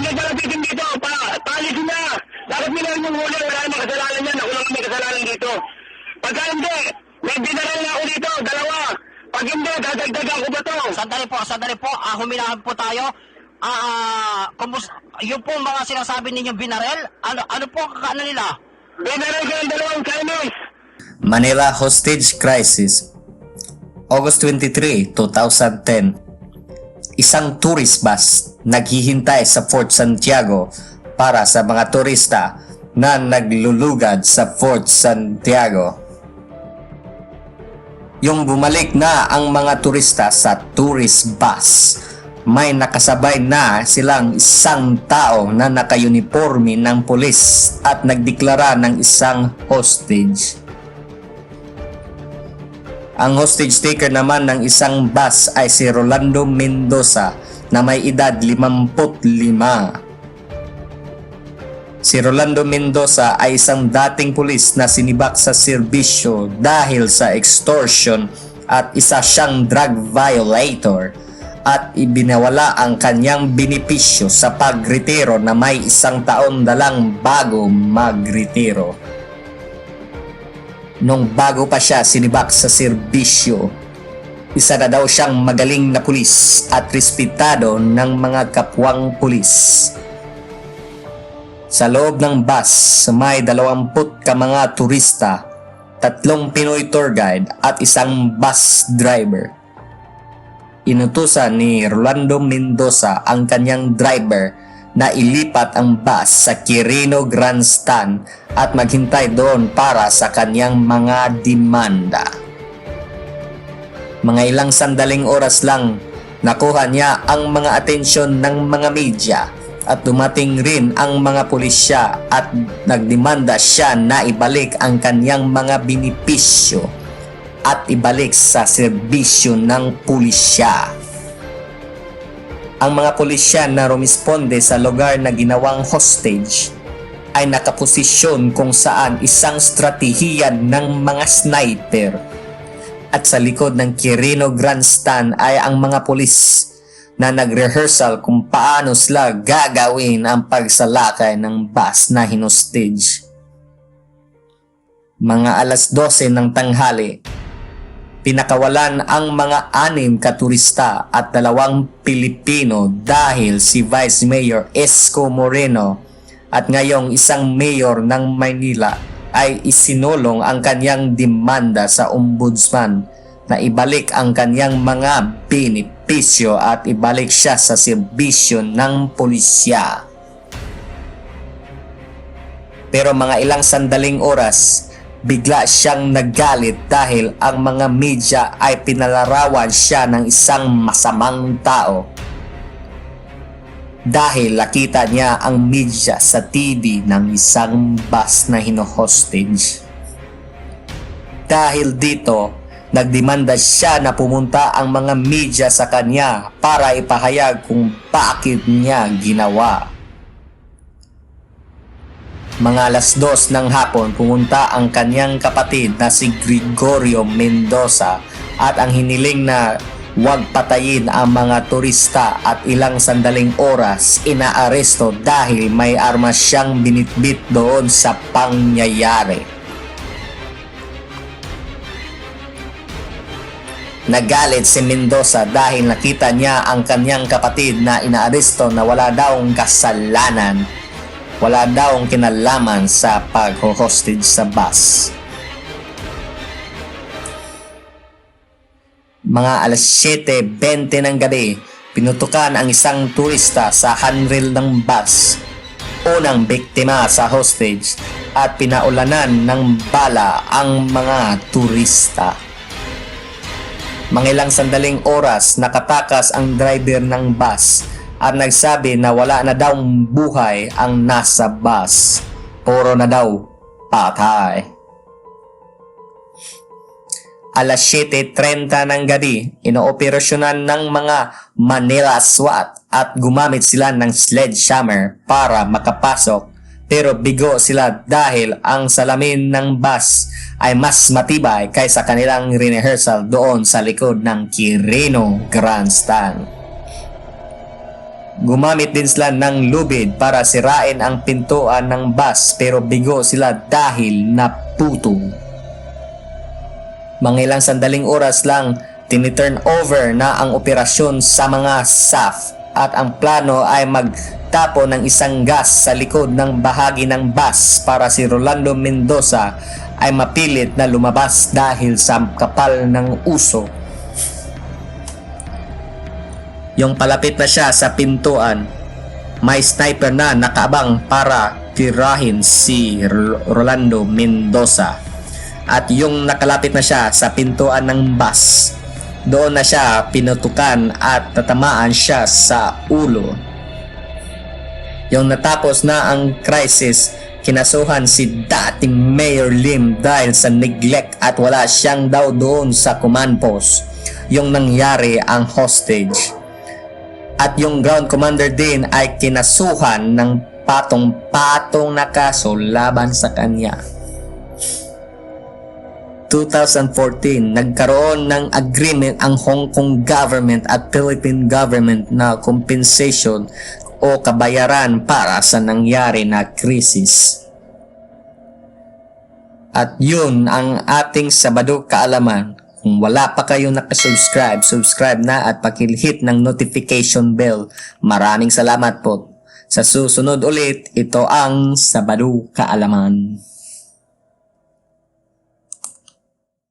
Huwag niya palapitin dito. Pa, paalisin na. Dapat nila yung huli. Wala namang kasalanan yan. Ako lang ang may kasalanan dito. Pagka hindi, may binaral na ako dito. Dalawa. Pag hindi, dadagdagan ko ba to? Sandali po, sandali po. Ah, huminahan po tayo. Ah, kumus yung po mga sinasabi ninyong binarel, ano ano po ang ano nila? Binaral ko yung dalawang Chinese. Manila Hostage Crisis August 23, 2010 Isang tourist bus naghihintay sa Fort Santiago para sa mga turista na naglulugad sa Fort Santiago. Yung bumalik na ang mga turista sa tourist bus, may nakasabay na silang isang tao na nakayuniforme ng pulis at nagdeklara ng isang hostage. Ang hostage taker naman ng isang bus ay si Rolando Mendoza na may edad 55. Si Rolando Mendoza ay isang dating pulis na sinibak sa serbisyo dahil sa extortion at isa siyang drug violator at ibinawala ang kanyang benepisyo sa pagretiro na may isang taon dalang bago magretiro nung bago pa siya sinibak sa serbisyo. Isa na daw siyang magaling na pulis at respetado ng mga kapwang pulis. Sa loob ng bus, may 20 ka mga turista, tatlong Pinoy tour guide at isang bus driver. Inutusan ni Rolando Mendoza ang kanyang driver na ilipat ang bus sa Quirino Grandstand at maghintay doon para sa kanyang mga demanda. Mga ilang sandaling oras lang, nakuha niya ang mga atensyon ng mga media at dumating rin ang mga pulisya at nagdemanda siya na ibalik ang kanyang mga binipisyo at ibalik sa serbisyo ng pulisya ang mga pulisya na rumisponde sa lugar na ginawang hostage ay nakaposisyon kung saan isang strategiya ng mga sniper at sa likod ng Quirino Grandstand ay ang mga pulis na nag-rehearsal kung paano sila gagawin ang pagsalakay ng bus na hinostage. Mga alas 12 ng tanghali, pinakawalan ang mga anim katurista at dalawang Pilipino dahil si Vice Mayor Esco Moreno at ngayong isang mayor ng Maynila ay isinulong ang kanyang demanda sa ombudsman na ibalik ang kanyang mga benepisyo at ibalik siya sa serbisyo ng pulisya. Pero mga ilang sandaling oras, bigla siyang nagalit dahil ang mga media ay pinalarawan siya ng isang masamang tao. Dahil nakita niya ang media sa TV ng isang bus na hino-hostage. Dahil dito, nagdemanda siya na pumunta ang mga media sa kanya para ipahayag kung bakit niya ginawa. Mga alas dos ng hapon pumunta ang kanyang kapatid na si Gregorio Mendoza at ang hiniling na huwag patayin ang mga turista at ilang sandaling oras inaaresto dahil may armas siyang binitbit doon sa pangyayari. Nagalit si Mendoza dahil nakita niya ang kanyang kapatid na inaaresto na wala daw kasalanan wala daw kinalaman sa pag-hostage sa bus. Mga alas 7.20 ng gabi, pinutukan ang isang turista sa handrail ng bus. Unang biktima sa hostage at pinaulanan ng bala ang mga turista. Mga ilang sandaling oras nakatakas ang driver ng bus at nagsabi na wala na daw buhay ang nasa bus. Puro na daw patay. Alas 7.30 ng gabi, inooperasyonan ng mga Manila SWAT at gumamit sila ng sledgehammer para makapasok pero bigo sila dahil ang salamin ng bus ay mas matibay kaysa kanilang rehearsal doon sa likod ng Quirino Grandstand. Gumamit din sila ng lubid para sirain ang pintuan ng bus pero bigo sila dahil naputo. Mga ilang sandaling oras lang, tiniturn over na ang operasyon sa mga SAF at ang plano ay magtapo ng isang gas sa likod ng bahagi ng bus para si Rolando Mendoza ay mapilit na lumabas dahil sa kapal ng uso. Yung palapit na siya sa pintuan, may sniper na nakaabang para tirahin si Rolando Mendoza. At yung nakalapit na siya sa pintuan ng bus, doon na siya pinutukan at tatamaan siya sa ulo. Yung natapos na ang crisis, kinasuhan si dating Mayor Lim dahil sa neglect at wala siyang daw doon sa command post. Yung nangyari ang hostage. At yung ground commander din ay kinasuhan ng patong-patong na kaso laban sa kanya. 2014, nagkaroon ng agreement ang Hong Kong government at Philippine government na compensation o kabayaran para sa nangyari na krisis. At yun ang ating Sabado kaalaman. Kung wala pa kayong nakasubscribe, subscribe na at pakilhit ng notification bell. Maraming salamat po. Sa susunod ulit, ito ang Sabado Kaalaman.